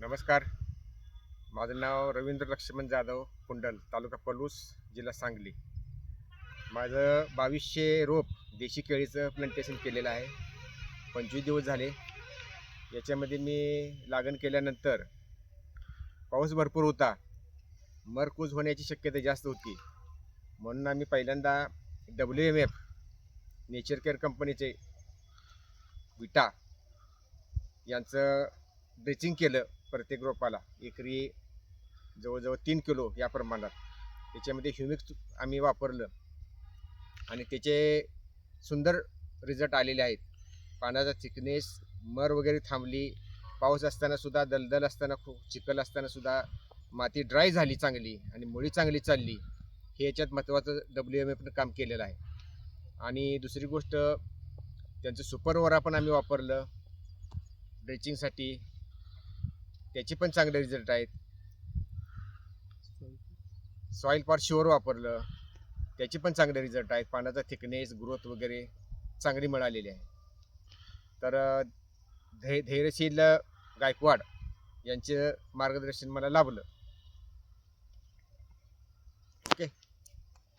नमस्कार. माझं नाव रवींद्र लक्ष्मण जाधव कुंडल तालुका पलूस जिल्हा सांगली. माझं बावीसशे रोप देशी केळीचं प्लांटेशन केलेलं आहे. पंचवीस दिवस झाले. याच्यामध्ये मी लागण केल्यानंतर पाऊस भरपूर होता. मरकूज होण्याची शक्यता जास्त होती. म्हणून आम्ही पहिल्यांदा W M F nature care कंपनीचे विटा यांचं ड्रेचिंग केलं. प्रत्येक रोपाला एकरी जवळजवळ तीन किलो या प्रमाणात. त्याच्यामध्ये ह्युमिक्स आम्ही वापरलं. आणि त्याचे सुंदर रिझल्ट आलेले आहेत. पानाचा थिकनेस मर वगैरे थांबली. पाऊस असतानासुद्धा दलदल असताना खूप चिखल असतानासुद्धा माती ड्राय झाली चांगली आणि मुळी चांगली चालली. हे याच्यात महत्त्वाचं डब्ल्यू एम एफनं काम केलेलं आहे. आणि दुसरी गोष्ट त्यांचं सुपरवरा पण आम्ही वापरलं. ड्रेचिंगसाठी त्याचे पण चांगले रिझल्ट आहेत. सॉईल पॉट शुअर वापरलं. त्याचे पण चांगले रिझल्ट आहेत. पाण्याचा थिकनेस ग्रोथ वगैरे चांगली मिळालेली आहे. तर धै धैर्यशील गायकवाड यांचे मार्गदर्शन मला लाभलं.